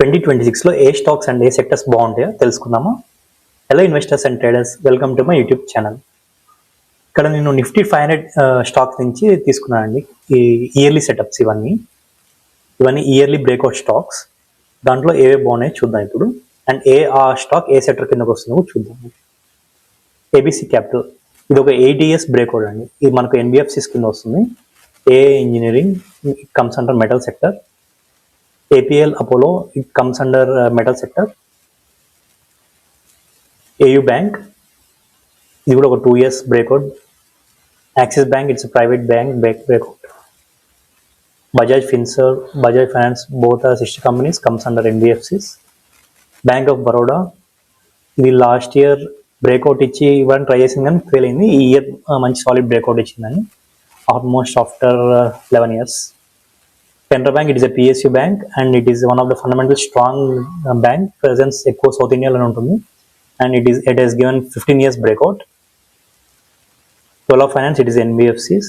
Twenty twenty సిక్స్లో ఏ stocks and ఏ సెక్టర్స్ బాగుంటాయో తెలుసుకుందామా? Hello investors and traders welcome to my YouTube channel ఇక్కడ నేను నిఫ్టీ ఫైవ్ హండ్రెడ్ స్టాక్స్ నుంచి తీసుకున్నానండి. ఈ ఇయర్లీ సెటప్స్ ఇవన్నీ. ఇవన్నీ ఇయర్లీ బ్రేక్అవుట్ స్టాక్స్ దాంట్లో ఏవే బాగున్నాయో చూద్దాం ఇప్పుడు. అండ్ ఏ ఆ స్టాక్ ఏ సెక్టర్ కిందకు వస్తుందో చూద్దాం. ఏబిసి క్యాపిటల్ ఇది ఒక ఎయిట్ ఇయర్స్ బ్రేక్అవుట్ అండి. ఇది మనకు ఎన్బిఎఫ్సిస్ కింద వస్తుంది. A engineering comes under metal sector APL Apollo, it comes under uh, metal sector. AU Bank, ఇది కూడా ఒక two years breakout Axis bank it's private bank break breakout Bajaj Finserv Bajaj finance both are sister companies comes under NBFCs bank of Baroda ఇది last year breakout ఇచ్చి ఇవ్వడానికి try చేసింది కానీ fail అయింది. ఈ ఇయర్ మంచి సాలిడ్ బ్రేక్అవుట్ ఇచ్చిందని. Almost after eleven years Canara Bank, it is a PSU bank and it is one of the fundamental strong uh, bank presence ఎక్కువ సౌత్ ఇండియాలో ఉంటుంది. And it is it has given fifteen years breakout twelve finance it is NBFCs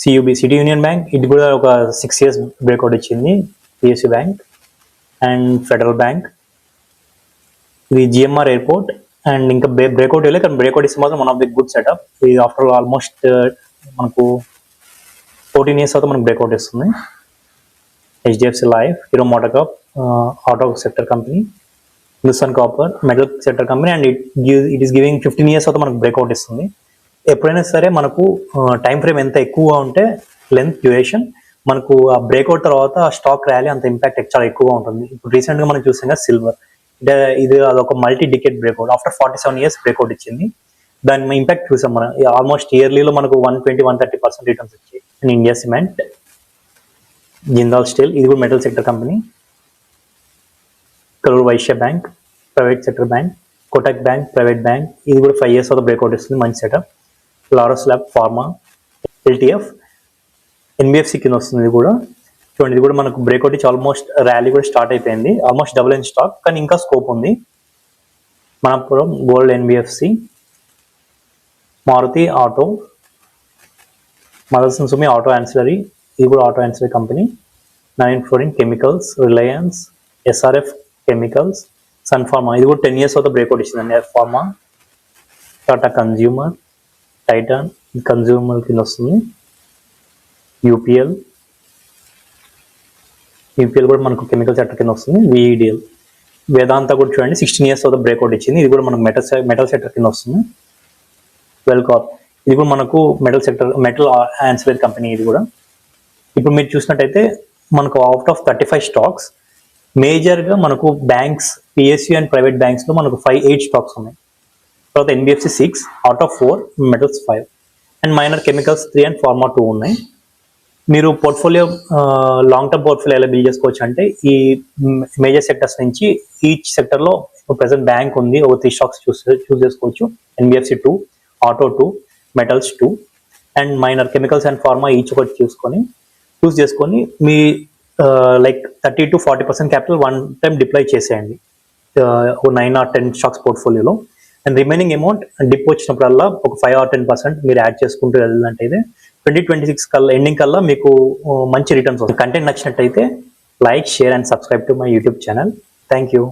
CUB city union bank ఇది కూడా ఒక six years breakout ఇచ్చింది PSC bank and federal bank ఇది GMR airport and ఇంకా breakout వెళ్ళి కానీ బ్రేక్అవుట్ ఇస్తే మాత్రం one of the good setup ఇది ఆఫ్టర్ ఆల్మోస్ట్ uh, మనకు ఫోర్టీన్ ఇయర్స్ తర్వాత మనకు బ్రేక్అవుట్ ఇస్తుంది. HDFC life Hero MotoCorp corp auto sector company Hindustan copper metal sector company and it it is giving fifteen years తర్వాత మనకు breakout ఇస్తుంది. ఎప్పుడైనా సరే మనకు uh, టైం ఫ్రేమ్ ఎంత ఎక్కువగా ఉంటే లెంత్ డ్యూరేషన్ మనకు ఆ బ్రేక్అవుట్ తర్వాత ఆ స్టాక్ ర్యాలీ అంత ఇంపాక్ట్ చాలా ఎక్కువగా ఉంటుంది. ఇప్పుడు రీసెంట్గా మనం చూసాం సిల్వర్ అంటే ఇది అదొక multi decade breakout after forty seven years breakout ఇచ్చింది. దాని ఇంపాక్ట్ చూసాం మనం. ఆల్మోస్ట్ ఇయర్లీలో మనకు one twenty one thirty percent returns వచ్చాయి. ఇండియా సిమెంట్ జిందాల్ స్టీల్ ఇది కూడా metal sector company Karur Vysya bank private sector bank Kotak bank private bank ఇది కూడా ఫైవ్ ఇయర్స్ తర్వాత బ్రేక్అవుట్ ఇస్తుంది మంచి setup Laurus lab pharma LTF NBFC కింద వస్తుంది ఇది కూడా. చూడండి ఇది కూడా మనకు బ్రేక్అవుట్ ఇచ్చి ఆల్మోస్ట్ ర్యాలీ కూడా స్టార్ట్ అయిపోయింది. ఆల్మోస్ట్ డబుల్ ఇన్ స్టాక్ కానీ ఇంకా స్కోప్ ఉంది. Manappuram gold NBFC Maruti auto Motherson Sumi auto ancillary ఇది కూడా auto ancillary company nine fluorine chemicals Reliance SRF chemicals Sun pharma ఇది కూడా టెన్ ఇయర్స్ తర్వాత breakout ఇచ్చిందండి F pharma Tata consumer Titan consumer కింద వస్తుంది. యూపీఎల్ యూపీఎల్ కూడా మనకు chemical sector కింద వస్తుంది విఈడిఎల్ వేదాంత కూడా చూడండి సిక్స్టీన్ ఇయర్స్ తర్వాత బ్రేక్అవుట్ ఇచ్చింది. ఇది కూడా మనకు మెటల్ మెటల్ సెక్టర్ కింద వస్తుంది. వెల్కాప్ ఇది కూడా మనకు metal sector metal ancillary company ఇది కూడా. ఇప్పుడు మీరు చూసినట్టయితే మనకు out of thirty five stocks మేజర్గా మనకు బ్యాంక్స్ పిఎస్యూ అండ్ ప్రైవేట్ బ్యాంక్స్లో మనకు ఫైవ్ ఎయిట్ స్టాక్స్ ఉన్నాయి. తర్వాత NBFC six out of four metals five and minor chemicals three and pharma two ఉన్నాయి. మీరు పోర్ట్ఫోలియో లాంగ్ టర్మ్ పోర్ట్ఫోలియో ఎలా బిల్డ్ చేసుకోవచ్చు అంటే ఈ మేజర్ సెక్టర్స్ నుంచి ఈచ్ సెక్టర్లో ప్రెసెంట్ బ్యాంక్ ఉంది ఒక త్రీ స్టాక్స్ చూస్ చూస్ చేసుకోవచ్చు. NBFC two auto two metals two and minor chemicals and pharma each ఒకటి చూసుకొని చూస్ చేసుకొని మీ like thirty to forty percent capital one time deploy చేసేయండి. ఓ నైన్ ఆర్ టెన్ స్టాక్స్ పోర్ట్ఫోలియోలో and remaining amount dip వచ్చినప్పుడల్లా ఒక five or ten percent మీరు add చేసుకుంటూ వెళ్ళాలంటే ట్వంటీ ట్వంటీ సిక్స్ కల్లా ఎండింగ్ కల్లా మీకు మంచి రిటర్న్స్ వస్తుంది కంటెంట్ నచ్చినట్టయితే like share and subscribe to my YouTube channel thank you